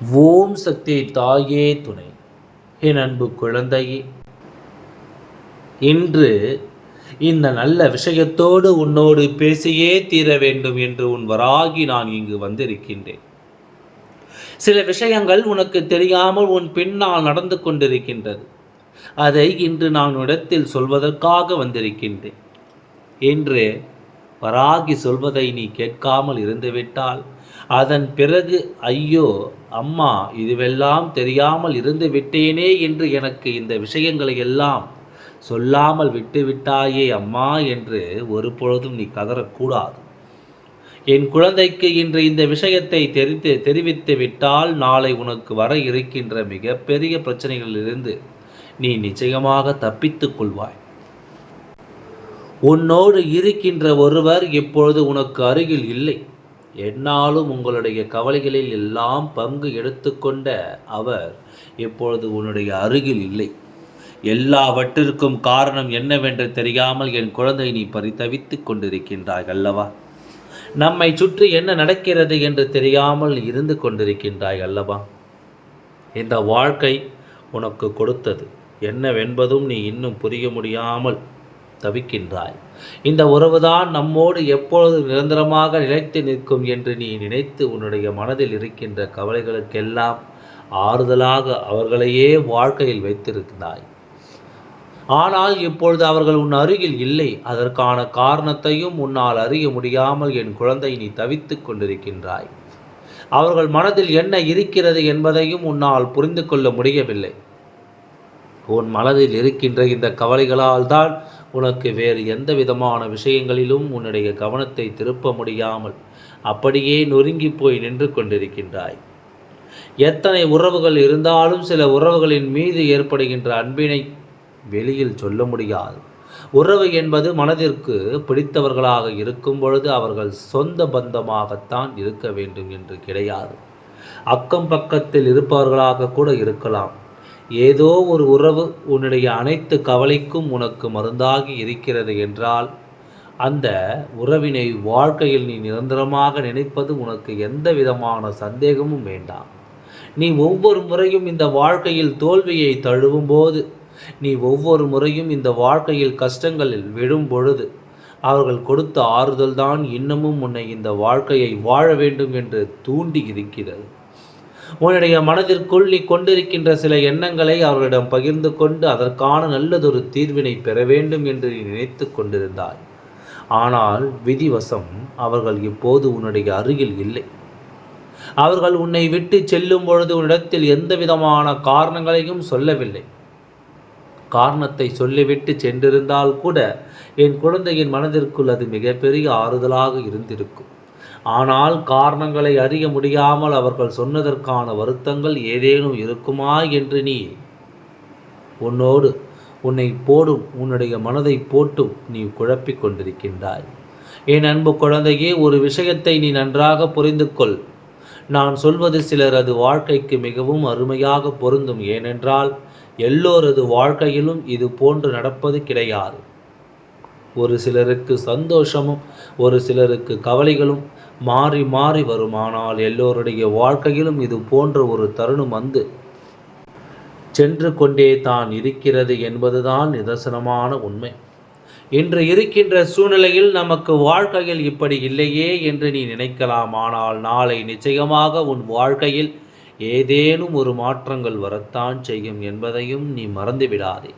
ஓம் சக்தி தாயே துணை. என் அன்பு குழந்தையே இன்று இந்த நல்ல விஷயத்தோடு உன்னோடு பேசியே தீர வேண்டும் என்று உன் வராகி நான் இங்கு வந்திருக்கின்றேன். சில விஷயங்கள் உனக்கு தெரியாமல் உன் பின்னால் நடந்து கொண்டிருக்கின்றது. அதை இன்று நான் இடத்தில் சொல்வதற்காக வந்திருக்கின்றேன். என்று வராகி சொல்வதை நீ கேட்காமல் இருந்துவிட்டால் அதன் பிறகு ஐயோ அம்மா இதுவெல்லாம் தெரியாமல் இருந்து விட்டேனே என்று எனக்கு இந்த விஷயங்களை எல்லாம் சொல்லாமல் விட்டு விட்டாயே அம்மா என்று ஒரு பொழுதும் நீ கதறக்கூடாது. என் குழந்தைக்கு இன்று இந்த விஷயத்தை தெரிந்து தெரிவித்து விட்டால் நாளை உனக்கு வர இருக்கின்ற மிகப்பெரிய பிரச்சனைகளிலிருந்து நீ நிச்சயமாக தப்பித்துக் கொள்வாய். உன்னோடு இருக்கின்ற ஒருவர் இப்பொழுது உனக்கு அருகில் இல்லை. என்னாலும் உங்களுடைய கவலைகளில் எல்லாம் பங்கு எடுத்துக்கொண்ட அவர் இப்பொழுது உன்னுடைய அருகில் இல்லை. எல்லாவற்றிற்கும் காரணம் என்னவென்று தெரியாமல் என் குழந்தை நீ பரிதவித்துக் கொண்டிருக்கின்றாய் அல்லவா? நம்மை சுற்றி என்ன நடக்கிறது என்று தெரியாமல் இருந்து கொண்டிருக்கின்றாய் அல்லவா? இந்த வாழ்க்கை உனக்கு கொடுத்தது. என்னவென்பதும் நீ இன்னும் புரிய முடியாமல் தவிக்கின்றாய். இந்த உறவுதான் நம்மோடு எப்பொழுது நிரந்தரமாக நிலைத்து நிற்கும் என்று நீ நினைத்து உன்னுடைய மனதில் இருக்கின்ற கவலைகளுக்கெல்லாம் ஆறுதலாக அவர்களையே வாழ்க்கையில் வைத்திருந்தாய். ஆனால் இப்பொழுது அவர்கள் உன் அருகில் இல்லை. அதற்கான காரணத்தையும் உன்னால் அறிய முடியாமல் என் குழந்தை நீ தவித்துக் கொண்டிருக்கின்றாய். அவர்கள் மனதில் என்ன இருக்கிறது என்பதையும் உன்னால் புரிந்து கொள்ள முடியவில்லை. உன் மனதில் இருக்கின்ற இந்த கவலைகளால் தான் உனக்கு வேறு எந்த விதமான விஷயங்களிலும் உன்னுடைய கவனத்தை திருப்ப முடியாமல் அப்படியே நொறுங்கி போய் நின்று கொண்டிருக்கின்றாய். எத்தனை உறவுகள் இருந்தாலும் சில உறவுகளின் மீது ஏற்படுகின்ற அன்பினை வெளியில் சொல்ல முடியாது. உறவு என்பது மனதிற்கு பிடித்தவர்களாக இருக்கும் பொழுது அவர்கள் சொந்த பந்தமாகத்தான் இருக்க வேண்டும் என்று கிடையாது. அக்கம் பக்கத்தில் இருப்பவர்களாக கூட இருக்கலாம். ஏதோ ஒரு உறவு உன்னுடைய அனைத்து கவலைக்கும் உனக்கு மருந்தாகி இருக்கிறது என்றால் அந்த உறவினை வாழ்க்கையில் நீ நிரந்தரமாக நினைப்பது உனக்கு எந்த விதமான சந்தேகமும் வேண்டாம். நீ ஒவ்வொரு முறையும் இந்த வாழ்க்கையில் தோல்வியை தழுவும் போது நீ ஒவ்வொரு முறையும் இந்த வாழ்க்கையில் கஷ்டங்களில் விழும் பொழுது அவர்கள் கொடுத்த ஆறுதல்தான் இன்னமும் உன்னை இந்த வாழ்க்கையை வாழ வேண்டும் என்று தூண்டி இருக்கிறது. உன்னுடைய மனதிற்குள் நீ கொண்டிருக்கின்ற சில எண்ணங்களை அவர்களிடம் பகிர்ந்து கொண்டு அதற்கான நல்லதொரு தீர்வினை பெற வேண்டும் என்று நீ நினைத்து கொண்டிருந்தாய். ஆனால் விதிவசம் அவர்கள் இப்போது உன்னுடைய அருகில் இல்லை. அவர்கள் உன்னை விட்டு செல்லும் பொழுது உன்னிடத்தில் எந்த விதமான காரணங்களையும் சொல்லவில்லை. காரணத்தை சொல்லிவிட்டு சென்றிருந்தால் கூட என் குழந்தையின் மனதிற்குள் அது மிகப்பெரிய ஆறுதலாக இருந்திருக்கும். ஆனால் காரணங்களை அறிய முடியாமல் அவர்கள் சொன்னதற்கான வருத்தங்கள் ஏதேனும் இருக்குமா என்று நீ உன்னோடு உன்னை போடும் உன்னுடைய மனதை போட்டும் நீ குழப்பிக் கொண்டிருக்கின்றாய். என் அன்பு குழந்தையே ஒரு விஷயத்தை நீ நன்றாக புரிந்து கொள். நான் சொல்வது சிலர் அது வாழ்க்கைக்கு மிகவும் அருமையாக பொருந்தும். ஏனென்றால் எல்லோரது வாழ்க்கையிலும் இது போன்று நடப்பது கிடையாது. ஒரு சிலருக்கு சந்தோஷமும் ஒரு சிலருக்கு கவலைகளும் மாறி மாறி வருமானால் எல்லோருடைய வாழ்க்கையிலும் இது போன்ற ஒரு தருணம் வந்து சென்று கொண்டே தான் இருக்கிறது என்பதுதான் நிதர்சனமான உண்மை. இன்று இருக்கின்ற சூழ்நிலையில் நமக்கு வாழ்க்கையில் இப்படி இல்லையே என்று நீ நினைக்கலாம். ஆனால் நாளை நிச்சயமாக உன் வாழ்க்கையில் ஏதேனும் ஒரு மாற்றங்கள் வரத்தான் செய்யும் என்பதையும் நீ மறந்துவிடாதே.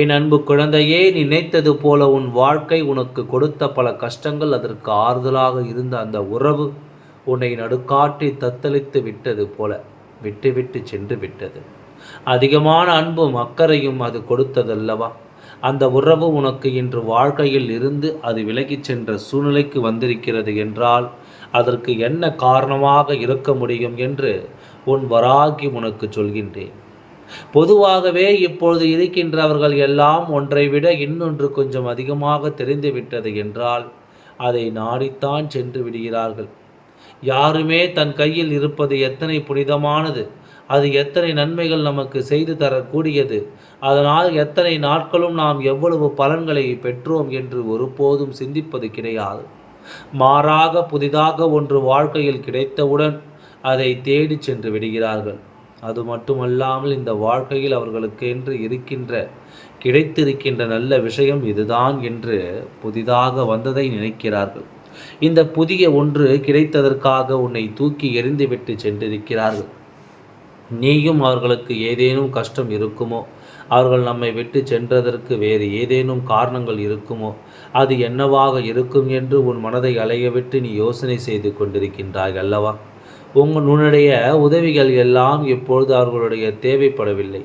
என் அன்பு குழந்தையே நினைத்தது போல உன் வாழ்க்கை உனக்கு கொடுத்த பல கஷ்டங்கள் அதற்கு ஆறுதலாக இருந்த அந்த உறவு உன்னை நடுக்காட்டி தத்தளித்து விட்டது போல விட்டுவிட்டு சென்று விட்டது. அதிகமான அன்பும் அக்கறையும் அது கொடுத்ததல்லவா? அந்த உறவு உனக்கு இன்று வாழ்க்கையில் இருந்து அது விலகிச் சென்ற சூழ்நிலைக்கு வந்திருக்கிறது என்றால் அதற்கு என்ன காரணமாக இருக்க முடியும் என்று உன் வராகி உனக்கு சொல்கின்றேன். பொதுவாகவே இப்பொழுது இருக்கின்றவர்கள் எல்லாம் ஒன்றை விட இன்னொன்று கொஞ்சம் அதிகமாக தெரிந்துவிட்டது என்றால் அதை நாடித்தான் சென்று விடுகிறார்கள். யாருமே தன் கையில் இருப்பது எத்தனை புனிதமானது அது எத்தனை நன்மைகள் நமக்கு செய்து தரக்கூடியது அதனால் எத்தனை நாட்களும் நாம் எவ்வளவு பலன்களை பெற்றோம் என்று ஒருபோதும் சிந்திப்பது கிடையாது. மாறாக புதிதாக ஒன்று வாழ்க்கையில் கிடைத்தவுடன் அதை தேடிச் சென்று விடுகிறார்கள். அது மட்டுமல்லாமல் இந்த வாழ்க்கையில் அவர்களுக்கு என்று இருக்கின்ற கிடைத்திருக்கின்ற நல்ல விஷயம் இதுதான் என்று புதிதாக வந்ததை நினைக்கிறார்கள். இந்த புதிய ஒன்று கிடைத்ததற்காக உன்னை தூக்கி எறிந்துவிட்டு சென்றிருக்கிறார்கள். நீயும் அவர்களுக்கு ஏதேனும் கஷ்டம் இருக்குமோ? அவர்கள் நம்மை விட்டு சென்றதற்கு வேறு ஏதேனும் காரணங்கள் இருக்குமோ? அது என்னவாக இருக்கும் என்று உன் மனதை அலையவிட்டு நீ யோசனை செய்து கொண்டிருக்கின்றாய் அல்லவா? உங்கள் உன்னுடைய உதவிகள் எல்லாம் இப்பொழுது அவர்களுடைய தேவைப்படவில்லை.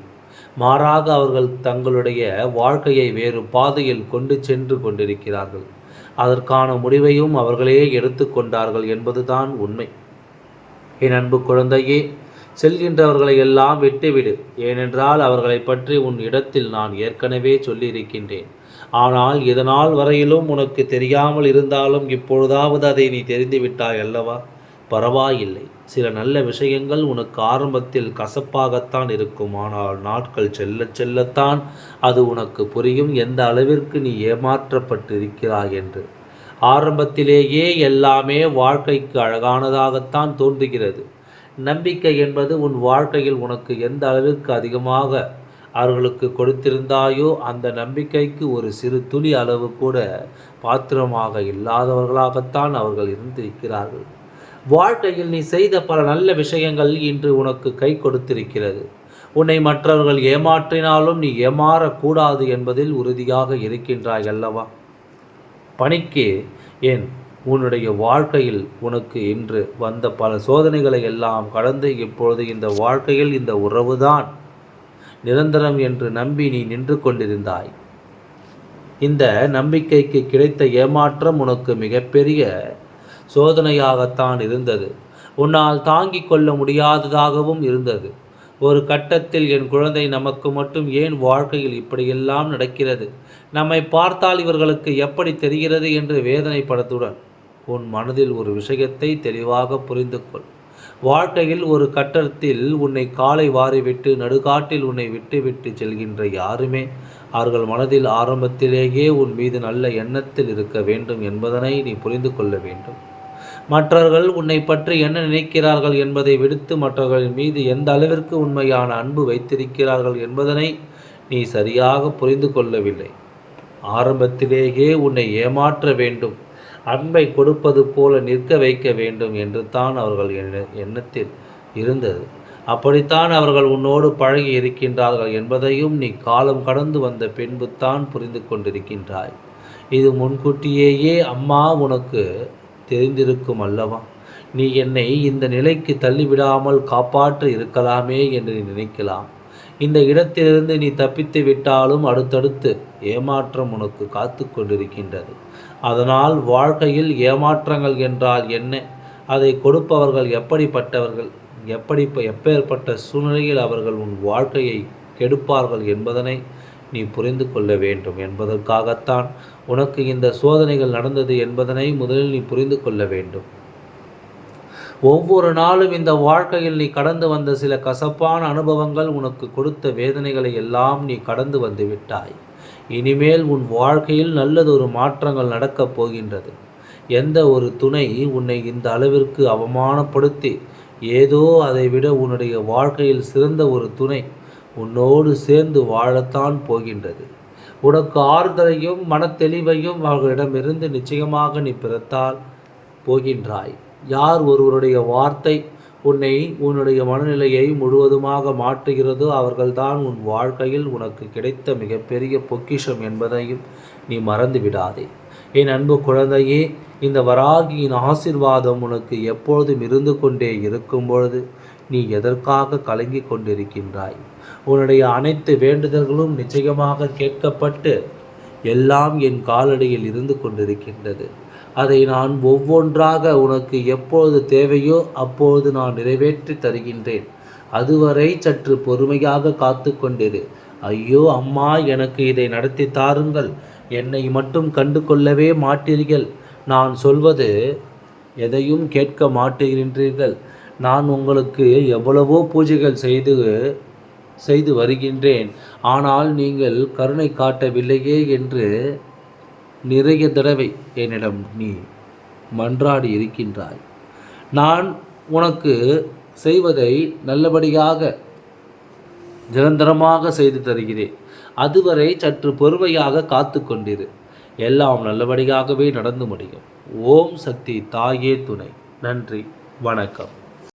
மாறாக அவர்கள் தங்களுடைய வாழ்க்கையை வேறு பாதையில் கொண்டு சென்று கொண்டிருக்கிறார்கள். அதற்கான முடிவையும் அவர்களே எடுத்துக்கொண்டார்கள் என்பதுதான் உண்மை. என் அன்பு குழந்தையே செல்கின்றவர்களை எல்லாம் விட்டுவிடு. ஏனென்றால் அவர்களை பற்றி உன் இடத்தில் நான் ஏற்கனவே சொல்லியிருக்கின்றேன். ஆனால் இதனால் வரையிலும் உனக்கு தெரியாமல் இருந்தாலும் இப்பொழுதாவது அதை நீ தெரிந்துவிட்டாய் அல்லவா? பரவாயில்லை. சில நல்ல விஷயங்கள் உனக்கு ஆரம்பத்தில் கசப்பாகத்தான் இருக்கும். ஆனால் நாட்கள் செல்ல செல்லத்தான் அது உனக்கு புரியும். எந்த அளவிற்கு நீ ஏமாற்றப்பட்டு இருக்கிறாய் என்று. ஆரம்பத்திலேயே எல்லாமே வாழ்க்கைக்கு அழகானதாகத்தான் தோன்றுகிறது. நம்பிக்கை என்பது உன் வாழ்க்கையில் உனக்கு எந்த அளவிற்கு அதிகமாக அவர்களுக்கு கொடுத்திருந்தாயோ அந்த நம்பிக்கைக்கு ஒரு சிறு துளி அளவு கூட பாத்திரமாக இல்லாதவர்களாகத்தான் அவர்கள் இருந்திருக்கிறார்கள். வாழ்க்கையில் நீ செய்த பல நல்ல விஷயங்கள் இன்று உனக்கு கை கொடுத்திருக்கிறது. உன்னை மற்றவர்கள் ஏமாற்றினாலும் நீ ஏமாறக்கூடாது என்பதில் உறுதியாக இருக்கின்றாய் அல்லவா? பணிக்கு ஏன்? உன்னுடைய வாழ்க்கையில் உனக்கு இன்று வந்த பல சோதனைகளை எல்லாம் கடந்து இப்பொழுது இந்த வாழ்க்கையில் இந்த உறவுதான். நிரந்தரம் என்று நம்பி நீ நின்று கொண்டிருந்தாய். இந்த நம்பிக்கைக்கு கிடைத்த ஏமாற்றம் உனக்கு மிகப்பெரிய சோதனையாகத்தான் இருந்தது. உன்னால் தாங்கிக் கொள்ள முடியாததாகவும் இருந்தது. ஒரு கட்டத்தில் என் குழந்தை நமக்கு மட்டும் ஏன் வாழ்க்கையில் இப்படியெல்லாம் நடக்கிறது? நம்மை பார்த்தால் இவர்களுக்கு எப்படி தெரிகிறது என்று வேதனைப்படத்துடன் உன் மனதில் ஒரு விஷயத்தை தெளிவாக புரிந்து கொள் வாழ்க்கையில் ஒரு கட்டத்தில் உன்னை காலை வாரிவிட்டு நடுகாட்டில் உன்னை விட்டுவிட்டு செல்கின்ற யாருமே அவர்கள் மனதில் ஆரம்பத்திலேயே உன் மீது நல்ல எண்ணத்தில் இருக்க வேண்டும் என்பதனை நீ புரிந்து கொள்ள வேண்டும். மற்றவர்கள் உன்னை பற்றி என்ன நினைக்கிறார்கள் என்பதை விடுத்து மற்றவர்களின் மீது எந்த அளவிற்கு உண்மையான அன்பு வைத்திருக்கிறார்கள் என்பதனை நீ சரியாக புரிந்து கொள்ளவில்லை. ஆரம்பத்திலேயே உன்னை ஏமாற்ற வேண்டும் அன்பை கொடுப்பது போல நிற்க வைக்க வேண்டும் என்று தான் அவர்கள் எண்ணத்தில் இருந்தது. அப்படித்தான் அவர்கள் உன்னோடு பழகி இருக்கின்றார்கள் என்பதையும் நீ காலம் கடந்து வந்த பின்புத்தான் புரிந்து கொண்டிருக்கின்றாய். இது முன்கூட்டியேயே அம்மா உனக்கு தெரிந்திருக்கும் அல்லவா? நீ என்னை இந்த நிலைக்கு தள்ளிவிடாமல் காப்பாற்ற இருக்கலாமே என்று நீ நினைக்கலாம். இந்த இடத்திலிருந்து நீ தப்பித்து விட்டாலும் அடுத்தடுத்து ஏமாற்றம் உனக்கு காத்து கொண்டிருக்கின்றது. அதனால் வாழ்க்கையில் ஏமாற்றங்கள் என்றால் என்ன? அதை கொடுப்பவர்கள் எப்படிப்பட்டவர்கள்? எப்படி எப்பேற்பட்ட சூழ்நிலையில் அவர்கள் உன் வாழ்க்கையை கெடுப்பார்கள் என்பதனை நீ புரிந்து கொள்ள வேண்டும் என்பதற்காகத்தான் உனக்கு இந்த சோதனைகள் நடந்தது என்பதனை முதலில் நீ புரிந்து கொள்ள வேண்டும். ஒவ்வொரு நாளும் இந்த வாழ்க்கையில் நீ கடந்து வந்த சில கசப்பான அனுபவங்கள் உனக்கு கொடுத்த வேதனைகளை எல்லாம் நீ கடந்து வந்து விட்டாய். இனிமேல் உன் வாழ்க்கையில் நல்லதொரு மாற்றங்கள் நடக்கப் போகின்றது. எந்த ஒரு துணை உன்னை இந்த அளவிற்கு அவமானப்படுத்தி ஏதோ அதை விட உன்னுடைய வாழ்க்கையில் சிறந்த ஒரு துணை உன்னோடு சேர்ந்து வாழத்தான் போகின்றது. உனக்கு ஆறுதலையும் மனத்தெளிவையும் அவர்களிடமிருந்து நிச்சயமாக நீ பிறத்தால் போகின்றாய். யார் ஒருவருடைய வார்த்தை உன்னை உன்னுடைய மனநிலையை முழுவதுமாக மாற்றுகிறதோ அவர்கள்தான் உன் வாழ்க்கையில் உனக்கு கிடைத்த மிகப்பெரிய பொக்கிஷம் என்பதையும் நீ மறந்து விடாதே என் அன்பு குழந்தையே இந்த வராகியின் ஆசிர்வாதம் உனக்கு எப்பொழுதும் இருந்து கொண்டே இருக்கும் பொழுது நீ எதற்காக கலங்கி கொண்டிருக்கின்றாய்? உன்னுடைய அனைத்து வேண்டுதல்களும் நிச்சயமாக கேட்கப்பட்டு எல்லாம் என் காலடியில் இருந்து கொண்டிருக்கின்றது. அதை நான் ஒவ்வொன்றாக உனக்கு எப்பொழுது தேவையோ அப்பொழுது நான் நிறைவேற்றி தருகின்றேன். அதுவரை சற்று பொறுமையாக காத்து கொண்டிரு. ஐயோ அம்மா எனக்கு இதை நடத்தி தாருங்கள். என்னை மட்டும் கண்டு கொள்ளவே மாட்டீர்கள். நான் சொல்வது எதையும் கேட்க மாட்டுகின்றீர்கள். நான் உங்களுக்கு எவ்வளவோ பூஜைகள் செய்து செய்து வருகின்றேன். ஆனால் நீங்கள் கருணை காட்டவில்லையே என்று நிறைய தடவை என்னிடம் நீ மன்றாடி இருக்கின்றாய். நான் உனக்கு செய்வதை நல்லபடியாக நிரந்தரமாக செய்து தருகிறேன். அதுவரை சற்று பொறுமையாக காத்து கொண்டிரு. எல்லாம் நல்லபடியாகவே நடந்து முடியும். ஓம் சக்தி தாயே துணை. நன்றி. வணக்கம்.